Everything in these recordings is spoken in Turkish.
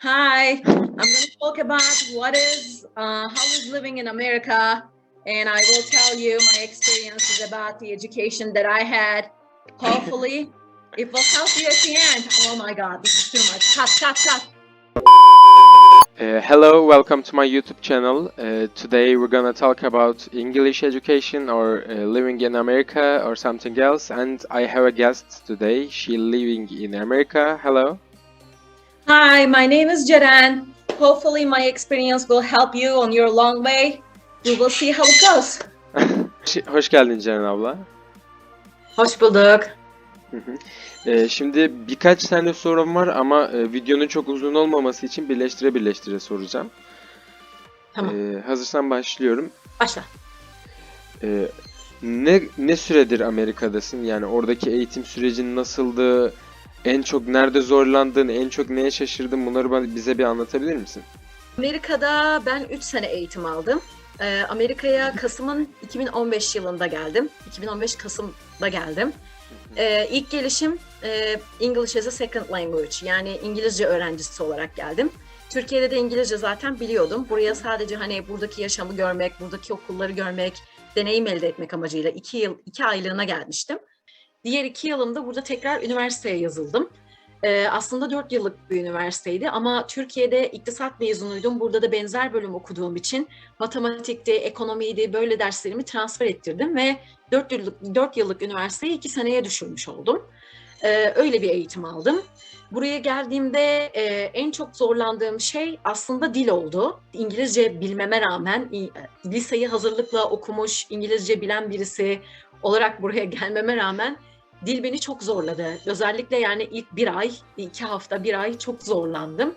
Hi, I'm going to talk about what is uh, how is living in America, and I will tell you my experiences about the education that I had. Hopefully, it will help you at the end. Oh my God, this is too much. Cut, cut, cut. Uh, hello, welcome to my YouTube channel. Uh, today we're gonna talk about English education or uh, living in America or something else. And I have a guest today. She living in America. Hello. Hi, my name is Jaran. Hopefully, my experience will help you on your long way. We will see how it goes. Ş- Hoş geldin Ceren abla. Hoş bulduk. Hı hı. Ee, şimdi birkaç tane sorum var ama e, videonun çok uzun olmaması için birleştire birleştire soracağım. Tamam, Ee, hazırsan başlıyorum. başla. Ee, ne ne süredir Amerika'dasın? Yani oradaki eğitim sürecin nasıldı? En çok nerede zorlandın? En çok neye şaşırdın? Bunları bize bir anlatabilir misin? Amerika'da ben 3 sene eğitim aldım. Ee, Amerika'ya Kasım'ın 2015 yılında geldim. 2015 Kasım'da geldim. Ee, ilk gelişim e, English as a Second Language yani İngilizce öğrencisi olarak geldim. Türkiye'de de İngilizce zaten biliyordum. Buraya sadece hani buradaki yaşamı görmek, buradaki okulları görmek, deneyim elde etmek amacıyla iki yıl, iki aylığına gelmiştim. Diğer iki yılımda burada tekrar üniversiteye yazıldım. Ee, aslında dört yıllık bir üniversiteydi ama Türkiye'de iktisat mezunuydum. Burada da benzer bölüm okuduğum için matematikti, ekonomiydi böyle derslerimi transfer ettirdim ve dört yıllık, dört yıllık üniversiteyi iki seneye düşürmüş oldum. Ee, öyle bir eğitim aldım. Buraya geldiğimde e, en çok zorlandığım şey aslında dil oldu. İngilizce bilmeme rağmen i- liseyi hazırlıkla okumuş, İngilizce bilen birisi olarak buraya gelmeme rağmen dil beni çok zorladı. Özellikle yani ilk bir ay, iki hafta, bir ay çok zorlandım.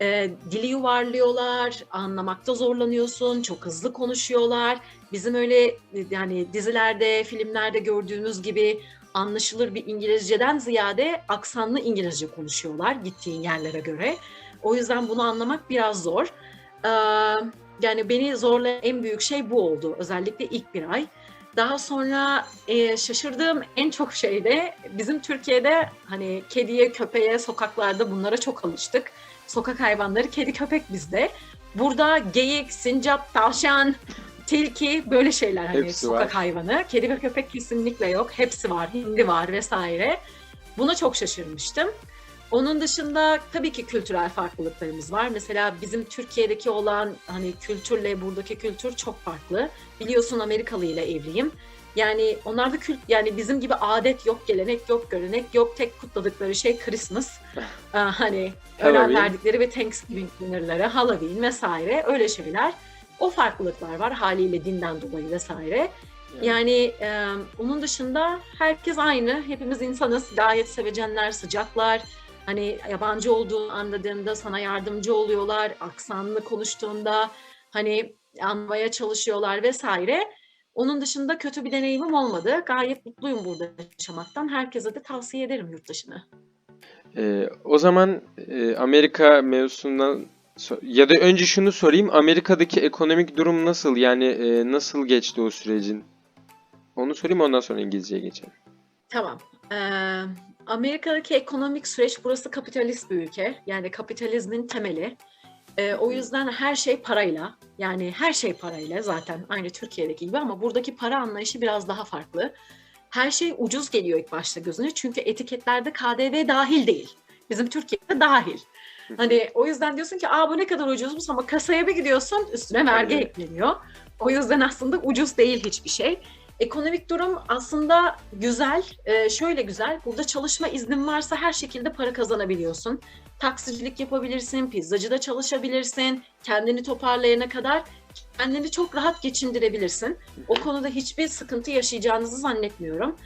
Ee, dili yuvarlıyorlar, anlamakta zorlanıyorsun, çok hızlı konuşuyorlar. Bizim öyle yani dizilerde, filmlerde gördüğümüz gibi anlaşılır bir İngilizceden ziyade aksanlı İngilizce konuşuyorlar gittiğin yerlere göre. O yüzden bunu anlamak biraz zor. Ee, yani beni zorlayan en büyük şey bu oldu. Özellikle ilk bir ay. Daha sonra e, şaşırdığım en çok şey de bizim Türkiye'de hani kediye, köpeğe, sokaklarda bunlara çok alıştık. Sokak hayvanları kedi, köpek bizde. Burada geyik, sincap, tavşan, tilki böyle şeyler hani Hepsi sokak var. hayvanı. Kedi ve köpek kesinlikle yok. Hepsi var, hindi var vesaire. Buna çok şaşırmıştım. Onun dışında tabii ki kültürel farklılıklarımız var. Mesela bizim Türkiye'deki olan hani kültürle buradaki kültür çok farklı. Biliyorsun Amerikalı ile evliyim. Yani onlarda kült yani bizim gibi adet yok, gelenek yok, görenek yok. Tek kutladıkları şey Christmas. Hani önem verdikleri ve Thanksgiving dinnerları, Halloween vesaire öyle şeyler. O farklılıklar var haliyle dinden dolayı vesaire. Yani e, onun dışında herkes aynı. Hepimiz insanız. Gayet sevecenler, sıcaklar. Hani yabancı olduğunu anladığında sana yardımcı oluyorlar. Aksanlı konuştuğunda hani anlamaya çalışıyorlar vesaire. Onun dışında kötü bir deneyimim olmadı. Gayet mutluyum burada yaşamaktan. Herkese de tavsiye ederim yurt dışını. Ee, o zaman e, Amerika mevzusundan ya da önce şunu sorayım. Amerika'daki ekonomik durum nasıl? Yani e, nasıl geçti o sürecin? Onu sorayım ondan sonra İngilizceye geçelim. Tamam. Ee, Amerika'daki ekonomik süreç burası kapitalist bir ülke. Yani kapitalizmin temeli. Ee, o yüzden her şey parayla. Yani her şey parayla zaten aynı Türkiye'deki gibi ama buradaki para anlayışı biraz daha farklı. Her şey ucuz geliyor ilk başta gözüne çünkü etiketlerde KDV dahil değil. Bizim Türkiye'de dahil. Hani o yüzden diyorsun ki aa bu ne kadar ucuzmuş ama kasaya bir gidiyorsun üstüne vergi Evet. ekleniyor. O yüzden aslında ucuz değil hiçbir şey. Ekonomik durum aslında güzel. Ee, şöyle güzel. Burada çalışma iznin varsa her şekilde para kazanabiliyorsun. Taksicilik yapabilirsin, pizzacıda çalışabilirsin. Kendini toparlayana kadar kendini çok rahat geçindirebilirsin. O konuda hiçbir sıkıntı yaşayacağınızı zannetmiyorum.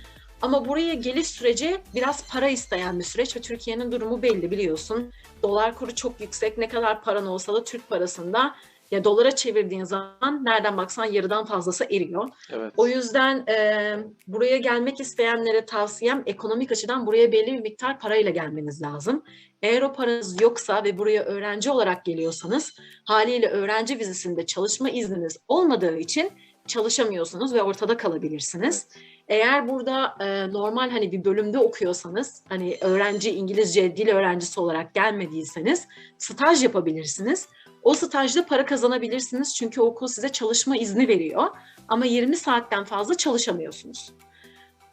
Ama buraya geliş süreci biraz para isteyen bir süreç ve Türkiye'nin durumu belli biliyorsun. Dolar kuru çok yüksek. Ne kadar paran olsa da Türk parasında ya dolara çevirdiğin zaman nereden baksan yarıdan fazlası eriyor. Evet. O yüzden e, buraya gelmek isteyenlere tavsiyem ekonomik açıdan buraya belli bir miktar parayla gelmeniz lazım. Eğer o paranız yoksa ve buraya öğrenci olarak geliyorsanız haliyle öğrenci vizesinde çalışma izniniz olmadığı için çalışamıyorsunuz ve ortada kalabilirsiniz. Eğer burada e, normal hani bir bölümde okuyorsanız, hani öğrenci İngilizce dil öğrencisi olarak gelmediyseniz staj yapabilirsiniz. O stajda para kazanabilirsiniz çünkü okul size çalışma izni veriyor. Ama 20 saatten fazla çalışamıyorsunuz.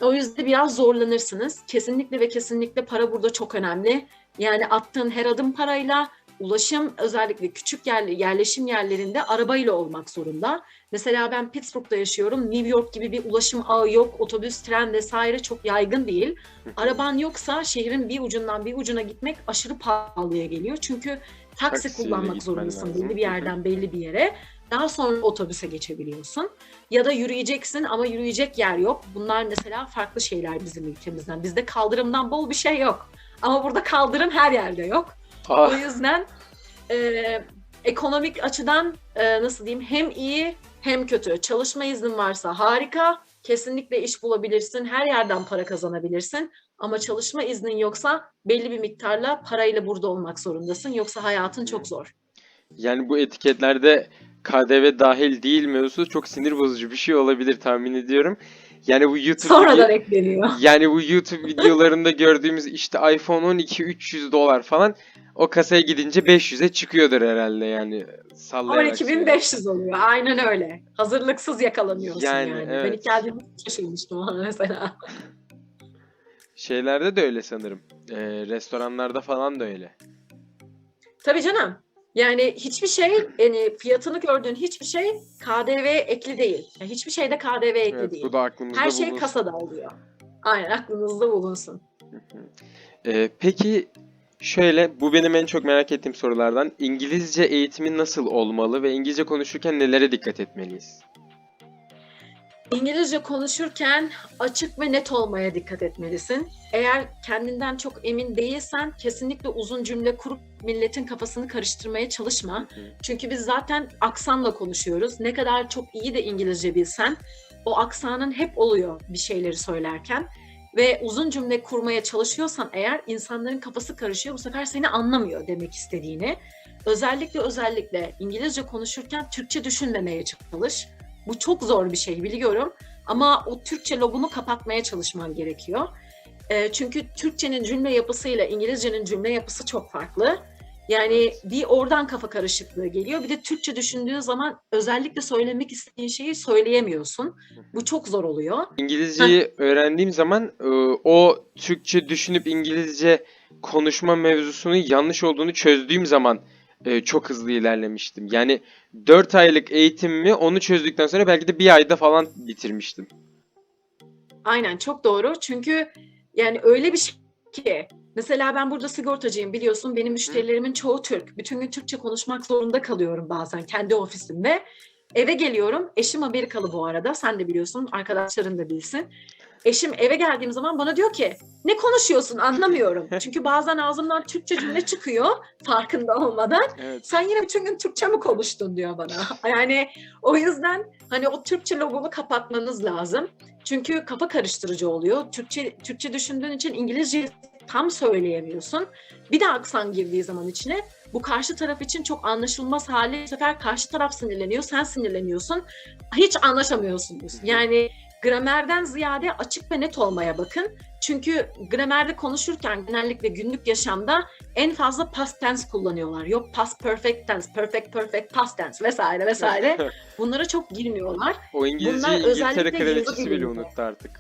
O yüzden biraz zorlanırsınız. Kesinlikle ve kesinlikle para burada çok önemli. Yani attığın her adım parayla, ulaşım özellikle küçük yer, yerleşim yerlerinde arabayla olmak zorunda. Mesela ben Pittsburgh'da yaşıyorum. New York gibi bir ulaşım ağı yok. Otobüs, tren vesaire çok yaygın değil. Araban yoksa şehrin bir ucundan bir ucuna gitmek aşırı pahalıya geliyor. Çünkü taksi Taksiyle kullanmak zorundasın lazım. belli bir yerden belli bir yere. Daha sonra otobüse geçebiliyorsun. Ya da yürüyeceksin ama yürüyecek yer yok. Bunlar mesela farklı şeyler bizim ülkemizden. Bizde kaldırımdan bol bir şey yok. Ama burada kaldırım her yerde yok. O Ah, yüzden e, ekonomik açıdan e, nasıl diyeyim hem iyi hem kötü. Çalışma iznin varsa harika. Kesinlikle iş bulabilirsin. Her yerden para kazanabilirsin. Ama çalışma iznin yoksa belli bir miktarla parayla burada olmak zorundasın. Yoksa hayatın çok zor. yani bu etiketlerde KDV dahil değil mevzusu çok sinir bozucu bir şey olabilir tahmin ediyorum. Yani bu YouTube Sonradan ekleniyor. yani bu YouTube videolarında gördüğümüz işte iPhone 12 300 dolar falan o kasaya gidince 500'e çıkıyordur herhalde yani sallayarak. söylüyorum. 12.500 oluyor. Aynen öyle. Hazırlıksız yakalanıyorsun Yani, yani. Ben evet. ilk geldiğimde şaşırmıştım ona mesela. Şeylerde de öyle sanırım. Ee, restoranlarda falan da öyle. Tabii canım. Yani hiçbir şey, yani fiyatını gördüğün hiçbir şey KDV ekli değil. Yani hiçbir şeyde KDV ekli Evet, değil. bu da aklımızda Her şey bulunsun. kasada oluyor. Aynen aklınızda bulunsun. Ee, peki şöyle bu benim en çok merak ettiğim sorulardan. İngilizce eğitimi nasıl olmalı ve İngilizce konuşurken nelere dikkat etmeliyiz? İngilizce konuşurken açık ve net olmaya dikkat etmelisin. Eğer kendinden çok emin değilsen kesinlikle uzun cümle kurup milletin kafasını karıştırmaya çalışma. Çünkü biz zaten aksanla konuşuyoruz. Ne kadar çok iyi de İngilizce bilsen o aksanın hep oluyor bir şeyleri söylerken. Ve uzun cümle kurmaya çalışıyorsan eğer insanların kafası karışıyor bu sefer seni anlamıyor demek istediğini. Özellikle özellikle İngilizce konuşurken Türkçe düşünmemeye çalış. Bu çok zor bir şey biliyorum ama o Türkçe lobunu kapatmaya çalışman gerekiyor. Ee, çünkü Türkçenin cümle yapısıyla İngilizcenin cümle yapısı çok farklı. Yani bir oradan kafa karışıklığı geliyor. Bir de Türkçe düşündüğün zaman özellikle söylemek istediğin şeyi söyleyemiyorsun. Bu çok zor oluyor. İngilizceyi öğrendiğim zaman e, o Türkçe düşünüp İngilizce konuşma mevzusunun yanlış olduğunu çözdüğüm zaman e, çok hızlı ilerlemiştim. Yani 4 aylık eğitimimi onu çözdükten sonra belki de bir ayda falan bitirmiştim. Aynen çok doğru. Çünkü yani öyle bir şey ki mesela ben burada sigortacıyım biliyorsun. Benim müşterilerimin çoğu Türk. Bütün gün Türkçe konuşmak zorunda kalıyorum bazen kendi ofisimde. Eve geliyorum. Eşim Amerikalı bu arada. Sen de biliyorsun. Arkadaşların da bilsin. Eşim eve geldiğim zaman bana diyor ki ne konuşuyorsun anlamıyorum. Çünkü bazen ağzımdan Türkçe cümle çıkıyor farkında olmadan. Evet. Sen yine bütün gün Türkçe mi konuştun diyor bana. Yani o yüzden hani o Türkçe lobunu kapatmanız lazım. Çünkü kafa karıştırıcı oluyor. Türkçe Türkçe düşündüğün için İngilizce tam söyleyemiyorsun. Bir de aksan girdiği zaman içine bu karşı taraf için çok anlaşılmaz hali bu sefer karşı taraf sinirleniyor, sen sinirleniyorsun. Hiç anlaşamıyorsunuz. Yani gramerden ziyade açık ve net olmaya bakın. Çünkü gramerde konuşurken genellikle günlük yaşamda en fazla past tense kullanıyorlar. Yok past perfect tense, perfect perfect past tense vesaire vesaire. Bunlara çok girmiyorlar. O İngilizceyi Bunlar İngiltere kraliçesi bile unuttu artık.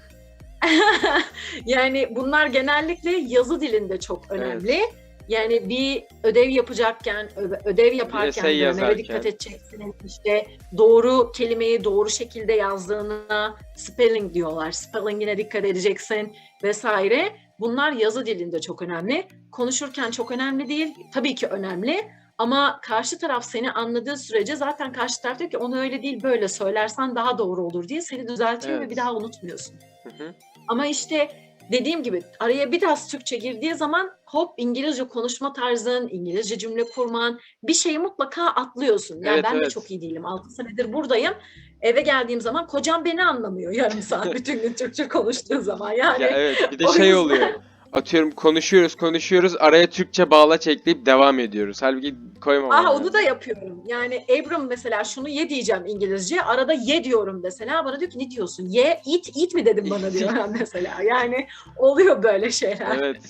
yani bunlar genellikle yazı dilinde çok önemli. Yani bir ödev yapacakken, ödev yaparken gramere yazarken. dikkat edeceksin. İşte doğru kelimeyi doğru şekilde yazdığına spelling diyorlar. Spelling'ine dikkat edeceksin vesaire. Bunlar yazı dilinde çok önemli. Konuşurken çok önemli değil. Tabii ki önemli. Ama karşı taraf seni anladığı sürece zaten karşı taraf diyor ki onu öyle değil böyle söylersen daha doğru olur diye seni düzeltiyor ve Evet. bir daha unutmuyorsun. Hı hı. Ama işte dediğim gibi araya biraz Türkçe girdiği zaman hop İngilizce konuşma tarzın, İngilizce cümle kurman bir şeyi mutlaka atlıyorsun. Yani Evet, ben de evet. çok iyi değilim. 6 senedir buradayım. Eve geldiğim zaman kocam beni anlamıyor yarım saat bütün gün Türkçe konuştuğu zaman. Yani Ya evet bir de şey yüzden- oluyor. Atıyorum konuşuyoruz konuşuyoruz araya Türkçe bağlaç ekleyip devam ediyoruz. Halbuki koymamam Ah lazım. onu da yapıyorum. Yani Abram mesela şunu ye diyeceğim İngilizce. Arada ye diyorum mesela. Bana diyor ki ne diyorsun? Ye, it, it mi dedim bana diyor mesela. Yani oluyor böyle şeyler. Evet.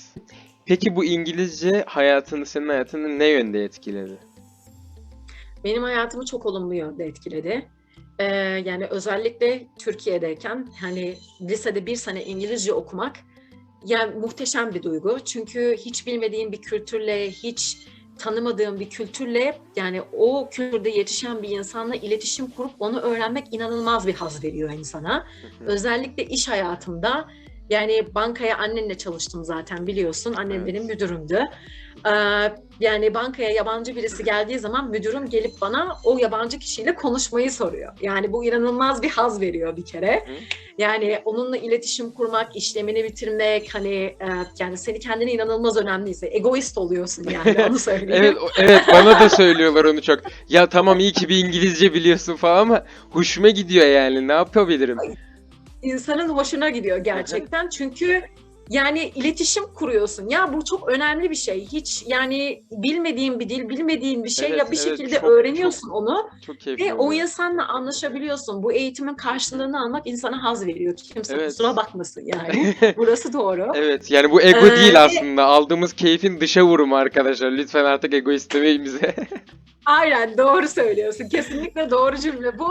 Peki bu İngilizce hayatını, senin hayatını ne yönde etkiledi? Benim hayatımı çok olumlu yönde etkiledi. Ee, yani özellikle Türkiye'deyken hani lisede bir sene İngilizce okumak yani muhteşem bir duygu. Çünkü hiç bilmediğim bir kültürle, hiç tanımadığım bir kültürle yani o kültürde yetişen bir insanla iletişim kurup onu öğrenmek inanılmaz bir haz veriyor insana. Hı hı. Özellikle iş hayatımda yani bankaya annenle çalıştım zaten biliyorsun. Annem Evet. benim müdürümdü. Ee, yani bankaya yabancı birisi geldiği zaman müdürüm gelip bana o yabancı kişiyle konuşmayı soruyor. Yani bu inanılmaz bir haz veriyor bir kere. Yani onunla iletişim kurmak, işlemini bitirmek hani e, yani seni kendine inanılmaz önemliyse egoist oluyorsun yani onu söyleyeyim. Evet, evet bana da söylüyorlar onu çok. Ya tamam iyi ki bir İngilizce biliyorsun falan ama hoşuma gidiyor yani. Ne yapabilirim? İnsanın hoşuna gidiyor gerçekten. Çünkü yani iletişim kuruyorsun. Ya bu çok önemli bir şey. Hiç yani bilmediğin bir dil, bilmediğin bir şey Evet, ya bir evet, şekilde çok- öğreniyorsun onu Çok ve o oluyor. insanla anlaşabiliyorsun. Bu eğitimin karşılığını almak insana haz veriyor. Kimse Evet. kusura bakmasın yani. Burası doğru. Evet yani bu ego Ee, değil aslında. Aldığımız keyfin dışa vurumu arkadaşlar. Lütfen artık egoist demeyin bize. Aynen doğru söylüyorsun. Kesinlikle doğru cümle bu.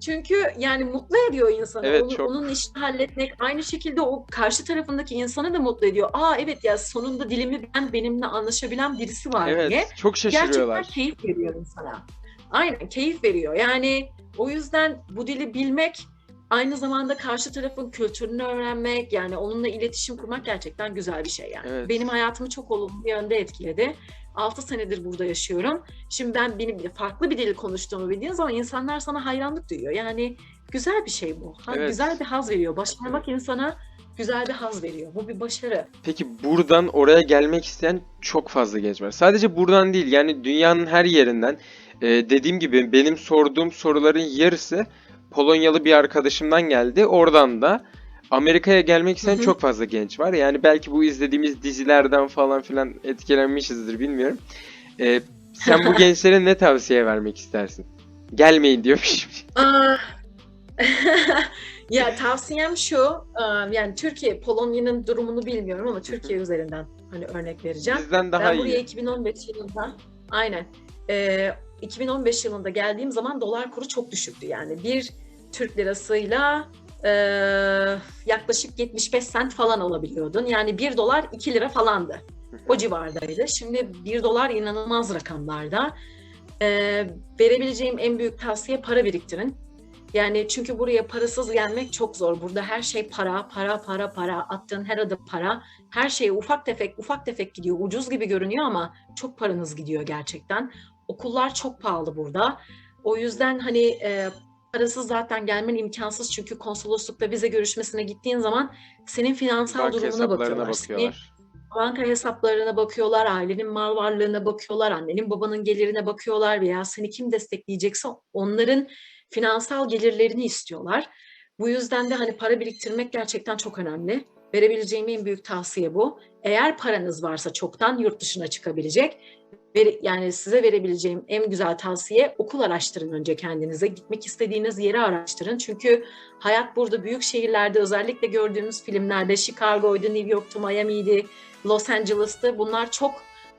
Çünkü yani mutlu ediyor insanı. Evet, Onu- çok. Onun işini halletmek aynı şekilde o karşı tarafındaki insanı da mutlu ediyor. Aa evet ya sonunda dilimi ben benimle anlaşabilen birisi var diye. evet çok Gerçekten şaşırıyorlar. keyif veriyor insana. Aynen keyif veriyor. Yani o yüzden bu dili bilmek aynı zamanda karşı tarafın kültürünü öğrenmek yani onunla iletişim kurmak gerçekten güzel bir şey yani. Evet. Benim hayatımı çok olumlu yönde etkiledi. 6 senedir burada yaşıyorum. Şimdi ben benim farklı bir dil konuştuğumu bildiğin zaman insanlar sana hayranlık duyuyor. Yani güzel bir şey bu. Ha, Evet. Güzel bir haz veriyor. Başarmak insana güzel bir haz veriyor. Bu bir başarı. Peki buradan oraya gelmek isteyen çok fazla genç var. Sadece buradan değil yani dünyanın her yerinden. Ee, dediğim gibi benim sorduğum soruların yarısı Polonyalı bir arkadaşımdan geldi. Oradan da Amerika'ya gelmek isteyen çok fazla genç var. Yani belki bu izlediğimiz dizilerden falan filan etkilenmişizdir bilmiyorum. Ee, sen bu gençlere ne tavsiye vermek istersin? Gelmeyin diyormuşum. Ya tavsiyem şu, aa, yani Türkiye, Polonya'nın durumunu bilmiyorum ama Türkiye üzerinden hani örnek vereceğim. Bizden daha ben buraya iyi. 2015 yılında, aynen, Ee, 2015 yılında geldiğim zaman dolar kuru çok düşüktü yani. Bir Türk lirasıyla e, yaklaşık 75 sent falan alabiliyordun. Yani 1 dolar 2 lira falandı. O civardaydı. Şimdi 1 dolar inanılmaz rakamlarda. Ee, verebileceğim en büyük tavsiye para biriktirin. Yani çünkü buraya parasız gelmek çok zor. Burada her şey para, para, para, para. Attığın her adım para. Her şey ufak tefek, ufak tefek gidiyor. Ucuz gibi görünüyor ama çok paranız gidiyor gerçekten. Okullar çok pahalı burada. O yüzden hani e, parasız zaten gelmen imkansız. Çünkü konsoloslukta vize görüşmesine gittiğin zaman senin finansal Banka durumuna bakıyorlar. Bakıyorlar. banka hesaplarına bakıyorlar, ailenin mal varlığına bakıyorlar, annenin babanın gelirine bakıyorlar veya seni kim destekleyecekse onların finansal gelirlerini istiyorlar. Bu yüzden de hani para biriktirmek gerçekten çok önemli. Verebileceğim en büyük tavsiye bu. Eğer paranız varsa çoktan yurt dışına çıkabilecek. Yani size verebileceğim en güzel tavsiye okul araştırın önce kendinize. Gitmek istediğiniz yeri araştırın. Çünkü hayat burada büyük şehirlerde özellikle gördüğümüz filmlerde Chicago'ydu, New York'tu, Miami'ydi, Los Angeles'tı. Bunlar çok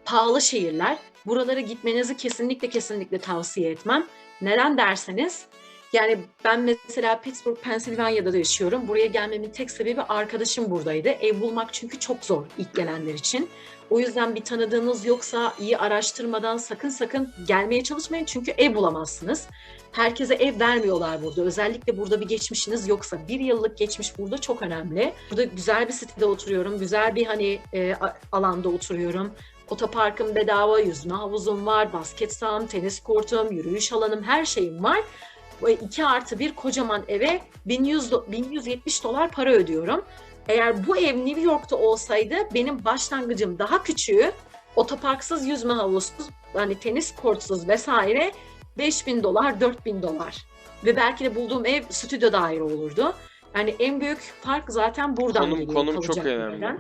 pahalı şehirler. Buralara gitmenizi kesinlikle kesinlikle tavsiye etmem. Neden derseniz yani ben mesela Pittsburgh, Pennsylvania'da da yaşıyorum. Buraya gelmemin tek sebebi arkadaşım buradaydı. Ev bulmak çünkü çok zor ilk gelenler için. O yüzden bir tanıdığınız yoksa iyi araştırmadan sakın sakın gelmeye çalışmayın. Çünkü ev bulamazsınız. Herkese ev vermiyorlar burada. Özellikle burada bir geçmişiniz yoksa bir yıllık geçmiş burada çok önemli. Burada güzel bir sitede oturuyorum. Güzel bir hani e, alanda oturuyorum. Otoparkım bedava, yüzme havuzum var, basket saham, tenis kortum, yürüyüş alanım, her şeyim var. Bu 2 artı bir kocaman eve 1100, do- 1170 dolar para ödüyorum. Eğer bu ev New York'ta olsaydı benim başlangıcım daha küçüğü otoparksız yüzme havuzsuz hani tenis kortsuz vesaire 5000 dolar 4000 dolar ve belki de bulduğum ev stüdyo daire olurdu. Yani en büyük fark zaten buradan Konum- geliyor konum çok önemli. yerden.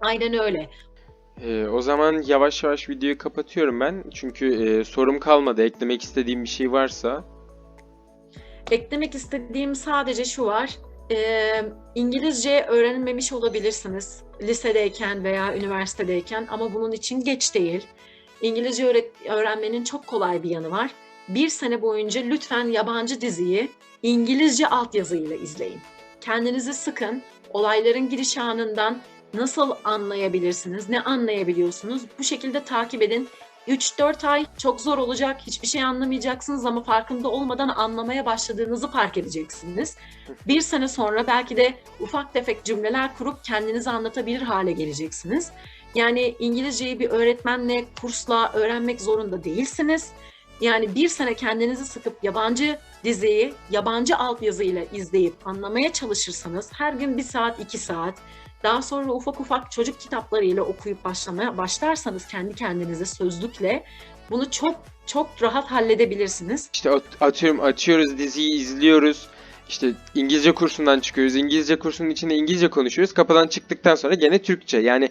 Aynen öyle. Ee, o zaman yavaş yavaş videoyu kapatıyorum ben. Çünkü e, sorum kalmadı. Eklemek istediğim bir şey varsa. Eklemek istediğim sadece şu var. Ee, İngilizce öğrenmemiş olabilirsiniz lisedeyken veya üniversitedeyken ama bunun için geç değil. İngilizce öğrenmenin çok kolay bir yanı var. Bir sene boyunca lütfen yabancı diziyi İngilizce altyazıyla izleyin. Kendinizi sıkın, olayların gidişanından nasıl anlayabilirsiniz, ne anlayabiliyorsunuz bu şekilde takip edin. 3-4 ay çok zor olacak, hiçbir şey anlamayacaksınız ama farkında olmadan anlamaya başladığınızı fark edeceksiniz. Bir sene sonra belki de ufak tefek cümleler kurup kendinizi anlatabilir hale geleceksiniz. Yani İngilizceyi bir öğretmenle, kursla öğrenmek zorunda değilsiniz. Yani bir sene kendinizi sıkıp yabancı diziyi yabancı altyazıyla izleyip anlamaya çalışırsanız her gün bir saat, iki saat daha sonra ufak ufak çocuk kitaplarıyla okuyup başlamaya başlarsanız kendi kendinize sözlükle bunu çok çok rahat halledebilirsiniz. İşte at- atıyorum açıyoruz diziyi izliyoruz. İşte İngilizce kursundan çıkıyoruz. İngilizce kursunun içinde İngilizce konuşuyoruz. Kapıdan çıktıktan sonra gene Türkçe. Yani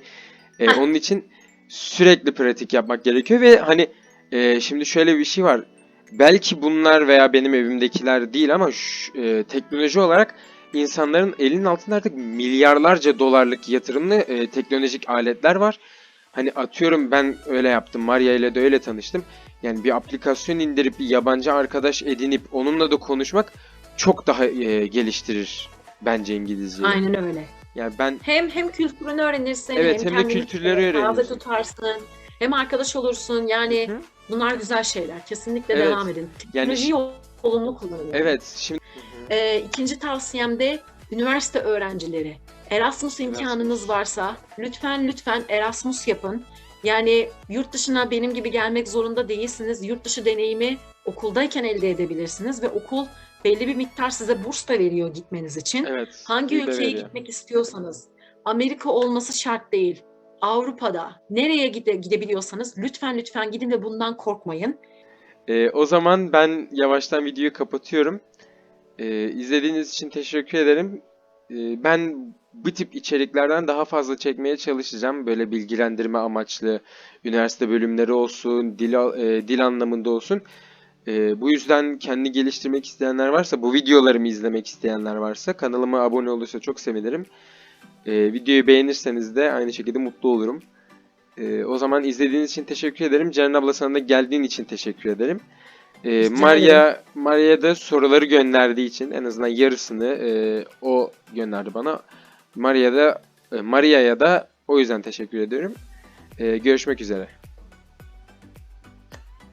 e, onun için sürekli pratik yapmak gerekiyor ve hani e, şimdi şöyle bir şey var. Belki bunlar veya benim evimdekiler değil ama şu, e, teknoloji olarak insanların elinin altında artık milyarlarca dolarlık yatırımlı e, teknolojik aletler var. Hani atıyorum ben öyle yaptım. Maria ile de öyle tanıştım. Yani bir aplikasyon indirip bir yabancı arkadaş edinip onunla da konuşmak çok daha e, geliştirir bence İngilizceyi. Aynen öyle. Yani ben Hem hem kültürünü öğrenirsin, Evet, hem, hem de kültürleri öğrenirsin. tutarsın, hem arkadaş olursun. Yani Hı. bunlar güzel şeyler. Kesinlikle Evet. devam edin. yani Teknolojiyi olumlu kullanın. evet şimdi Ee, ikinci tavsiyem de üniversite öğrencileri. Erasmus imkanınız varsa lütfen lütfen Erasmus yapın. Yani yurt dışına benim gibi gelmek zorunda değilsiniz. Yurt dışı deneyimi okuldayken elde edebilirsiniz ve okul belli bir miktar size burs da veriyor gitmeniz için. evet. Hangi ülkeye veriyor. gitmek istiyorsanız, Amerika olması şart değil. Avrupa'da nereye gide, gidebiliyorsanız lütfen lütfen gidin ve bundan korkmayın. Ee, o zaman ben yavaştan videoyu kapatıyorum. Ee, izlediğiniz için teşekkür ederim. Ee, ben bu tip içeriklerden daha fazla çekmeye çalışacağım. Böyle bilgilendirme amaçlı üniversite bölümleri olsun, dil, e, dil anlamında olsun. Ee, bu yüzden kendi geliştirmek isteyenler varsa, bu videolarımı izlemek isteyenler varsa kanalıma abone olursa çok sevinirim. Ee, videoyu beğenirseniz de aynı şekilde mutlu olurum. Ee, o zaman izlediğiniz için teşekkür ederim. Ceren abla sana da geldiğin için teşekkür ederim. Rica Maria Maria da soruları gönderdiği için en azından yarısını e, o gönderdi bana. Maria da e, Maria'ya da o yüzden teşekkür ediyorum. Ee, görüşmek üzere.